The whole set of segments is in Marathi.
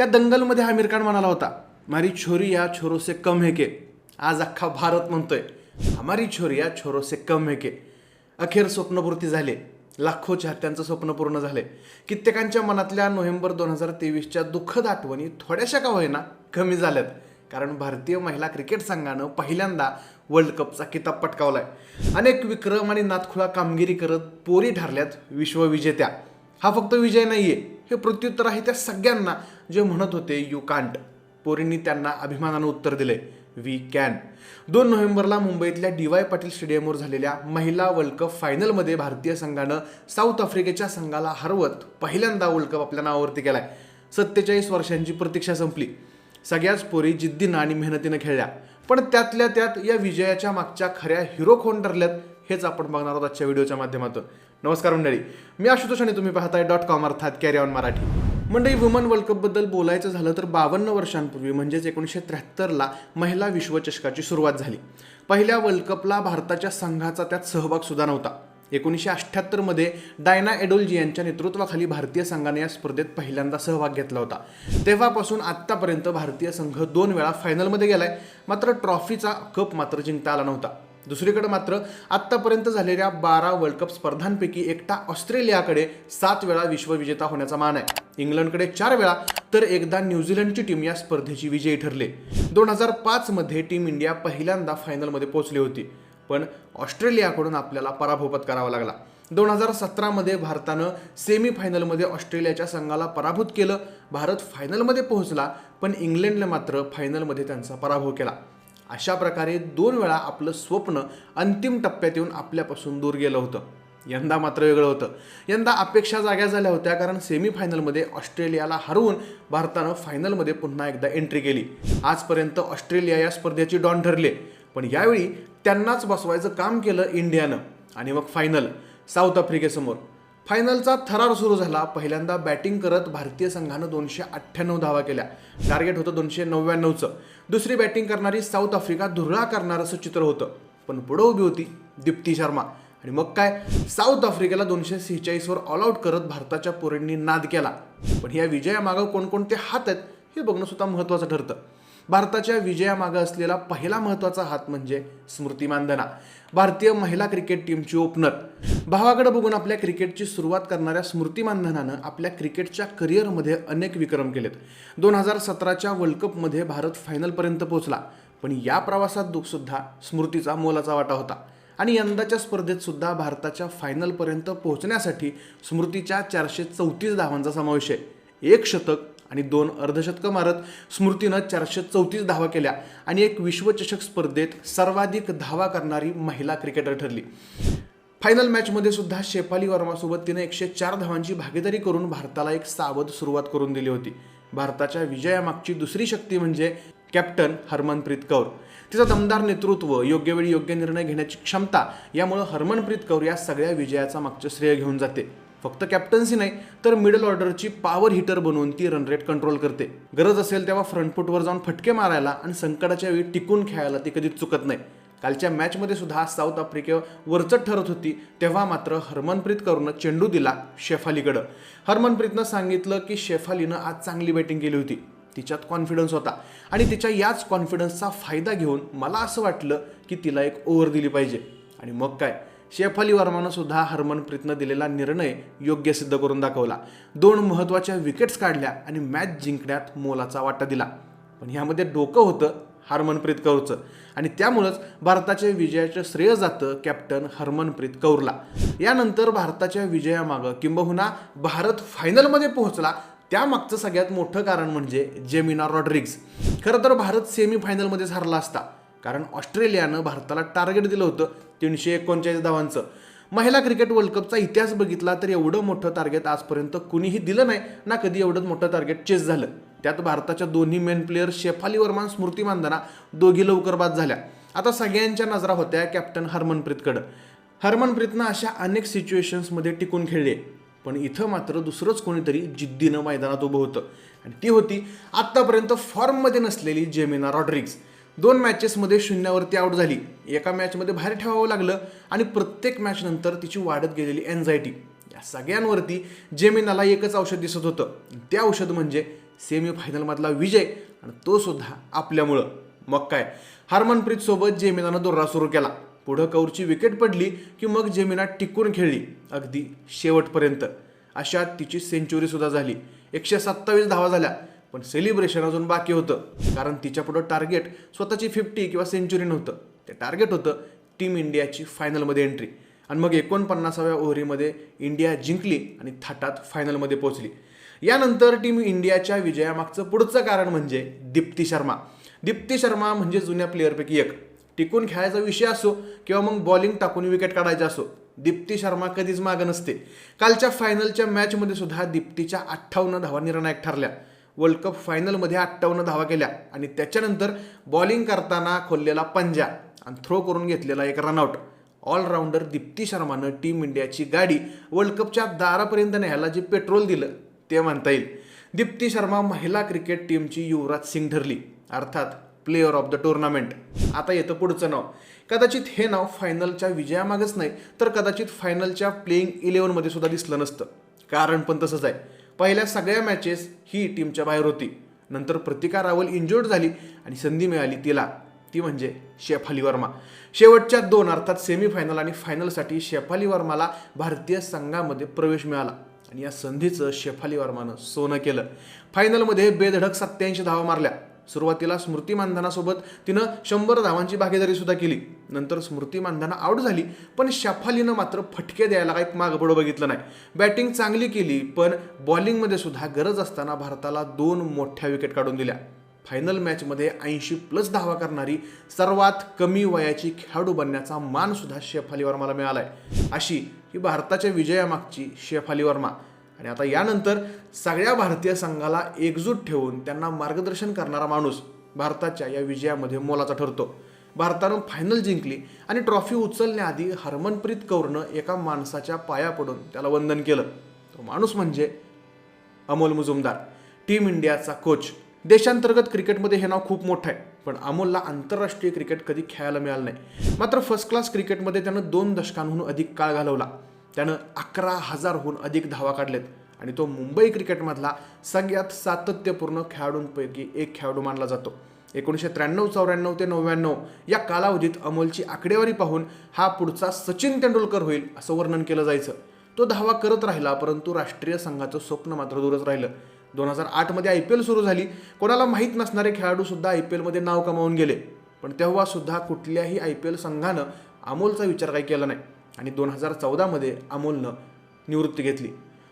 त्या दंगलमध्ये आमिर खान म्हणाला होता मारी छोरी या छोरो से कम है के. आज अख्खा भारत म्हणतोय हमारी छोरी या छोरो से कम है के. अखेर स्वप्नपूर्ती झाले. लाखो चाहत्यांचं स्वप्न पूर्ण झाले. कित्येकांच्या मनातल्या नोव्हेंबर दोन हजार तेवीसच्या दुःखद आठवणी थोड्याशा का होईना कमी झाल्यात कारण भारतीय महिला क्रिकेट संघानं पहिल्यांदा वर्ल्ड कपचा किताब पटकावलाय. अनेक विक्रम आणि नातखुळा कामगिरी करत पोरी ठरल्यात विश्वविजेत्या. हा फक्त विजय नाहीये हे प्रत्युत्तर आहे त्या सगळ्यांना जे म्हणत होते यू कांट पोरींनी त्यांना अभिमानानं उत्तर दिले वी कॅन दोन नोव्हेंबरला मुंबईतल्या डी वाय पाटील स्टेडियमवर झालेल्या महिला वर्ल्ड कप फायनलमध्ये भारतीय संघानं साऊथ आफ्रिकेच्या संघाला हरवत पहिल्यांदा वर्ल्ड कप आपल्या नावावरती केलाय. सत्तेचाळीस वर्षांची प्रतीक्षा संपली. सगळ्याच पोरी जिद्दीनं आणि मेहनतीनं खेळल्या. पण त्यातल्या त्यात या विजयाच्या मागच्या खऱ्या हिरो कोण ठरल्यात हेच आपण बघणार आहोत आजच्या व्हिडिओच्या माध्यमातून. नमस्कार मंडळी मी आशुतोष आणि तुम्ही पाहताय डॉट कॉम अर्थात कॅरी ऑन मराठी. मंडळी वुमन वर्ल्ड कपबद्दल बोलायचं झालं तर बावन्न वर्षांपूर्वी म्हणजेच एकोणीसशे त्र्याहत्तरला महिला विश्वचषकाची सुरुवात झाली. पहिल्या वर्ल्ड कपला भारताच्या संघाचा त्यात सहभाग सुद्धा नव्हता. एकोणीसशे अठ्ठ्याहत्तरमध्ये डायना एडोल्जी यांच्या नेतृत्वाखाली भारतीय संघाने या स्पर्धेत पहिल्यांदा सहभाग घेतला होता. तेव्हापासून आत्तापर्यंत भारतीय संघ दोन वेळा फायनलमध्ये गेलाय. मात्र ट्रॉफीचा कप मात्र जिंकता आला नव्हता. दुसरीकडे मात्र आत्तापर्यंत झालेल्या बारा वर्ल्ड कप स्पर्धांपैकी एकटा ऑस्ट्रेलियाकडे सात वेळा विश्वविजेता होण्याचा मान आहे. इंग्लंडकडे चार वेळा तर एकदा न्यूझीलंडची टीम या स्पर्धेची विजयी ठरली. दोन हजार पाचमध्ये टीम इंडिया पहिल्यांदा फायनलमध्ये पोहोचली होती. पण ऑस्ट्रेलियाकडून आपल्याला पराभव पत्करावा लागला. दोन हजार सतरामध्ये भारतानं सेमीफायनलमध्ये ऑस्ट्रेलियाच्या संघाला पराभूत केलं. भारत फायनलमध्ये पोहोचला पण इंग्लंडने मात्र फायनलमध्ये त्यांचा पराभव केला. अशा प्रकारे दोन वेळा आपलं स्वप्न अंतिम टप्प्यात येऊन आपल्यापासून दूर गेलं होतं. यंदा मात्र वेगळं होतं. यंदा अपेक्षा जाग्या झाल्या होत्या कारण सेमीफायनलमध्ये ऑस्ट्रेलियाला हरवून भारतानं फायनलमध्ये पुन्हा एकदा एंट्री केली. आजपर्यंत ऑस्ट्रेलिया या स्पर्धेची डॉन ठरले. पण यावेळी त्यांनाच बसवायचं काम केलं इंडियानं. आणि मग फायनल साऊथ आफ्रिकेसमोर. फायनलचा थरार सुरू झाला. पहिल्यांदा बॅटिंग करत भारतीय संघानं दोनशे अठ्ठ्याण्णव धावा केल्या. टार्गेट होतं दोनशे नव्याण्णवचं दुसरी बॅटिंग करणारी साऊथ आफ्रिका धुरळा करणार असं चित्र होतं. पण पुढं उभी होती दीप्ती शर्मा. आणि मग काय? साऊथ आफ्रिकेला दोनशे सेहेचाळीसवर ऑल आऊट करत भारताच्या पोरींनी नाद केला. पण या विजयामागं कोणकोणते हात आहेत हे बघणं सुद्धा महत्त्वाचं ठरतं. भारताच्या विजयामागं असलेला पहिला महत्त्वाचा हात म्हणजे स्मृती मानधना. भारतीय महिला क्रिकेट टीमची ओपनर. भावाकडे बघून आपल्या क्रिकेटची सुरुवात करणाऱ्या स्मृती मानधनानं आपल्या क्रिकेटच्या करिअरमध्ये अनेक विक्रम केलेत. दोन हजार सतराच्या वर्ल्ड कपमध्ये भारत फायनलपर्यंत पोहोचला पण या प्रवासात दु- सुद्धा स्मृतीचा मोलाचा वाटा होता. आणि यंदाच्या स्पर्धेत सुद्धा भारताच्या फायनलपर्यंत पोहोचण्यासाठी स्मृतीच्या चारशे चौतीस धावांचा समावेश आहे. एक शतक आणि दोन अर्धशतकं मारत स्मृतीनं चारशे चौतीस धावा केल्या आणि एक विश्वचषक स्पर्धेत सर्वाधिक धावा करणारी महिला क्रिकेटर ठरली. फायनल मॅचमध्ये सुद्धा शेफाली वर्मासोबत तिने एकशे चार धावांची भागीदारी करून भारताला एक सावध सुरुवात करून दिली होती. भारताच्या विजयामागची दुसरी शक्ती म्हणजे कॅप्टन हरमनप्रीत कौर. तिचं दमदार नेतृत्व योग्य वेळी योग्य निर्णय घेण्याची क्षमता यामुळं हरमनप्रीत कौर या सगळ्या विजयाचा मागचं श्रेय घेऊन जाते. फक्त कॅप्टन्सी नाही तर मिडल ऑर्डरची पॉवर हिटर बनवून ती रन रेट कंट्रोल करते. गरज असेल तेव्हा फ्रंटफुटवर जाऊन फटके मारायला आणि संकटाच्या वेळी टिकून खेळायला ती कधीच चुकत नाही. कालच्या मॅचमध्ये सुद्धा साऊथ आफ्रिकेवर वरचट ठरत होती तेव्हा मात्र हरमनप्रीत करून चेंडू दिला शेफालीकडं. हरमनप्रीतनं सांगितलं की शेफालीनं आज चांगली बॅटिंग केली होती. तिच्यात कॉन्फिडन्स होता. आणि तिच्या याच कॉन्फिडन्सचा फायदा घेऊन मला असं वाटलं की तिला एक ओव्हर दिली पाहिजे. आणि मग काय? शेफाली वर्मानं सुद्धा हरमनप्रीतनं दिलेला निर्णय योग्य सिद्ध करून दाखवला. दोन महत्त्वाच्या विकेट्स काढल्या आणि मॅच जिंकण्यात मोलाचा वाटा दिला. पण ह्यामध्ये डोकं होतं हरमनप्रीत कौरचं. आणि त्यामुळंच भारताच्या विजयाचं श्रेय जातं कॅप्टन हरमनप्रीत कौरला. यानंतर भारताच्या विजयामागं किंबहुना भारत फायनलमध्ये पोहोचला. त्यामागचं सगळ्यात मोठं कारण म्हणजे जेमिना रॉड्रिग्स खरं तर भारत सेमीफायनलमध्येच हरला असता. कारण ऑस्ट्रेलियानं भारताला टार्गेट दिलं होतं तीनशे एकोणचाळीस धावांचं. महिला क्रिकेट वर्ल्ड कपचा इतिहास बघितला तर एवढं मोठं टार्गेट आजपर्यंत कुणीही दिलं नाही ना कधी एवढं मोठं टार्गेट चेस झालं. त्यात भारताच्या दोन्ही मेन प्लेयर शेफाली वर्मा स्मृती मानधना दोघी लवकर बाद झाल्या. आता सगळ्यांच्या नजरा होत्या कॅप्टन हरमनप्रीतकडं. हरमनप्रीतनं अशा अनेक सिच्युएशन्समध्ये टिकून खेळले पण इथं मात्र दुसरंच कोणीतरी जिद्दीनं मैदानात उभं होतं. आणि ती होती आत्तापर्यंत फॉर्ममध्ये नसलेली जेमिना रॉड्रिग्स दोन मॅचेसमध्ये शून्यावरती आऊट झाली. एका मॅचमध्ये बाहेर ठेवावं लागलं आणि प्रत्येक मॅचनंतर तिची वाढत गेलेली एन्झायटी या सगळ्यांवरती जेमिनाला एकच औषध दिसत होतं. ते औषध म्हणजे सेमीफायनलमधला विजय आणि तो सुद्धा आपल्यामुळं. मग काय? हरमनप्रीत सोबत जेमिनानं दोरा सुरू केला. पुढं कौरची विकेट पडली की मग जेमिना टिकून खेळली. अगदी शेवटपर्यंत. अशा तिची सेंचुरीसुद्धा झाली. एकशे सत्तावीस धावा झाल्या. पण सेलिब्रेशन अजून बाकी होतं. कारण तिच्या पुढं टार्गेट स्वतःची फिफ्टी किंवा सेंचुरी नव्हतं. ते टार्गेट होतं टीम इंडियाची फायनलमध्ये एंट्री आणि मग एकोणपन्नासाव्या ओव्हरीमध्ये इंडिया जिंकली आणि थाटात फायनलमध्ये पोहोचली. यानंतर टीम इंडियाच्या विजयामागचं पुढचं कारण म्हणजे दीप्ती शर्मा. दीप्ती शर्मा म्हणजे जुन्या प्लेअरपैकी एक. टिकून खेळायचा विषय असो किंवा मग बॉलिंग टाकून विकेट काढायचा असो दीप्ती शर्मा कधीच मागं नसते. कालच्या फायनलच्या मॅचमध्ये सुद्धा दीप्तीच्या अठ्ठावन्न धावा निर्णायक ठरल्या. वर्ल्ड कप फायनलमध्ये अठ्ठावन्न धावा केल्या. आणि त्याच्यानंतर बॉलिंग करताना खोललेला पंजा आणि थ्रो करून घेतलेला एक रनआउट ऑलराऊंडर दीप्ती शर्मानं टीम इंडियाची गाडी वर्ल्ड कपच्या दारापर्यंत न्यायला जे पेट्रोल दिलं ते म्हणता येईल. दीप्ती शर्मा महिला क्रिकेट टीमची युवराज सिंग ठरली. अर्थात प्लेअर ऑफ द टुर्नामेंट आता येतं पुढचं नाव. कदाचित हे नाव फायनलच्या विजयामागच नाही तर कदाचित फायनलच्या प्लेईंग इलेव्हनमध्ये सुद्धा दिसलं नसतं. कारण पण तसंच आहे. पहिल्या सगळ्या मॅचेस ही टीमच्या बाहेर होती. नंतर प्रतिका रावल इंजुर्ड झाली आणि संधी मिळाली तिला. ती म्हणजे शेफाली वर्मा. शेवटच्या दोन अर्थात सेमीफायनल आणि फायनलसाठी शेफाली वर्माला भारतीय संघामध्ये प्रवेश मिळाला. आणि या संधीचं शेफाली वर्मानं सोनं केलं. फायनलमध्ये बेधडक सत्याऐंशी धावा मारल्या. सुरुवातीला स्मृती मानधनासोबत तिनं शंभर धावांची भागीदारी सुद्धा केली. नंतर स्मृती मानधना आउट झाली पण शफालीनं मात्र फटके द्यायला काही मागपुढं बघितलं नाही. बॅटिंग चांगली केली पण बॉलिंगमध्ये सुद्धा गरज असताना भारताला दोन मोठ्या विकेट काढून दिल्या. फायनल मॅचमध्ये ऐंशी प्लस धावा करणारी सर्वात कमी वयाची खेळाडू बनण्याचा मान सुद्धा शेफाली वर्माला मिळाला आहे अशी ही भारताच्या विजयामागची शेफाली वर्मा. आणि आता यानंतर सगळ्या भारतीय संघाला एकजूट ठेवून त्यांना मार्गदर्शन करणारा माणूस भारताच्या या विजयामध्ये मोलाचा ठरतो. भारतानं फायनल जिंकली आणि ट्रॉफी उचलण्याआधी हरमनप्रीत कौरनं एका माणसाच्या पाया पडून त्याला वंदन केलं. तो माणूस म्हणजे अमोल मुजुमदार. टीम इंडियाचा कोच देशांतर्गत क्रिकेटमध्ये हे नाव खूप मोठं आहे. पण अमोलला आंतरराष्ट्रीय क्रिकेट कधी खेळायला मिळालं नाही. मात्र फर्स्ट क्लास क्रिकेटमध्ये त्यानं दोन दशकांहून अधिक काळ घालवला. त्यानं अकरा हजारहून अधिक धावा काढलेत. आणि तो मुंबई क्रिकेटमधला सगळ्यात सातत्यपूर्ण खेळाडूंपैकी एक खेळाडू मानला जातो. एकोणीसशे त्र्याण्णव चौऱ्याण्णव ते नव्याण्णव या कालावधीत अमोलची आकडेवारी पाहून हा पुढचा सचिन तेंडुलकर होईल असं वर्णन केलं जायचं. तो धावा करत राहिला परंतु राष्ट्रीय संघाचं स्वप्न मात्र दूरच राहिलं. दोन हजार आठमध्ये आय पी एल सुरू झाली. कोणाला माहीत नसणारे खेळाडूसुद्धा आय पी एलमध्ये नाव कमावून गेले. पण तेव्हासुद्धा कुठल्याही आय पी एल संघानं अमोलचा विचार काही केला नाही. आणि दोन हजार चौदामध्ये अमोलनं निवृत्ती घेतली.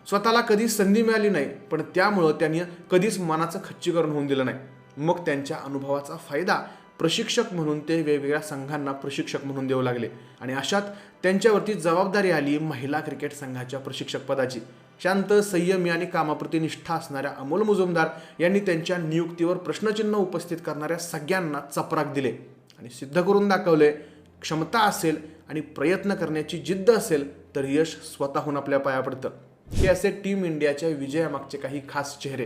स्वतःला कधी संधी मिळाली नाही पण त्यामुळं त्यांनी कधीच मनाचं खच्चीकरण होऊन दिलं नाही. मग त्यांच्या अनुभवाचा फायदा प्रशिक्षक म्हणून ते वेगवेगळ्या संघांना प्रशिक्षक म्हणून देऊ लागले. आणि अशात त्यांच्यावरती जबाबदारी आली महिला क्रिकेट संघाच्या प्रशिक्षकपदाची शांत संयमी आणि कामाप्रती निष्ठा असणाऱ्या अमोल मुजुमदार यांनी त्यांच्या नियुक्तीवर प्रश्नचिन्ह उपस्थित करणाऱ्या सगळ्यांना चपराक दिले. आणि सिद्ध करून दाखवले क्षमता असेल आणि प्रयत्न करण्याची जिद्द असेल तर यश स्वतःहून आपल्या पाया पडतं. हे असे टीम इंडियाच्या विजयामागचे काही खास चेहरे.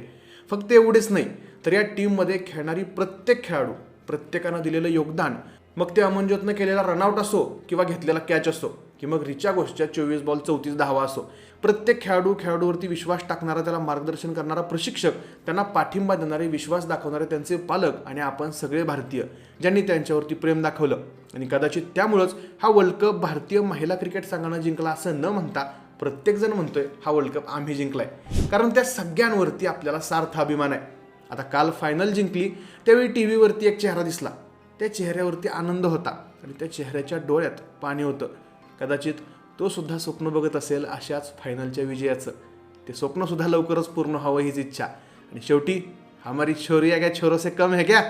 फक्त एवढेच नाही तर या टीममध्ये खेळणारी प्रत्येक खेळाडू प्रत्येकानं दिलेलं योगदान मग ते अमनज्योतनं केलेला रनआउट असो किंवा घेतलेला कॅच असो की मग रिचा घोषच्या चोवीस बॉल चौतीस धावा असो. प्रत्येक खेळाडू खेळाडूवरती विश्वास टाकणारा त्याला मार्गदर्शन करणारा प्रशिक्षक त्यांना पाठिंबा देणारे विश्वास दाखवणारे त्यांचे पालक आणि आपण सगळे भारतीय ज्यांनी त्यांच्यावरती प्रेम दाखवलं. आणि कदाचित त्यामुळंच हा वर्ल्ड कप भारतीय महिला क्रिकेट संघानं जिंकला असं न म्हणता प्रत्येकजण म्हणतोय हा वर्ल्ड कप आम्ही जिंकलाय. कारण त्या सगळ्यांवरती आपल्याला सार्थ अभिमान आहे. आता काल फायनल जिंकली त्यावेळी टी व्हीवरती एक चेहरा दिसला. त्या चेहऱ्यावरती आनंद होता आणि त्या चेहऱ्याच्या डोळ्यात पाणी होतं. कदाचित तो सुद्धा स्वप्न बघत असेल अशाच फायनलच्या विजयाचं. ते स्वप्नसुद्धा लवकरच पूर्ण व्हावं हीच इच्छा. आणि शेवटी हमारी छोरी या क्या छोरों से कम है क्या?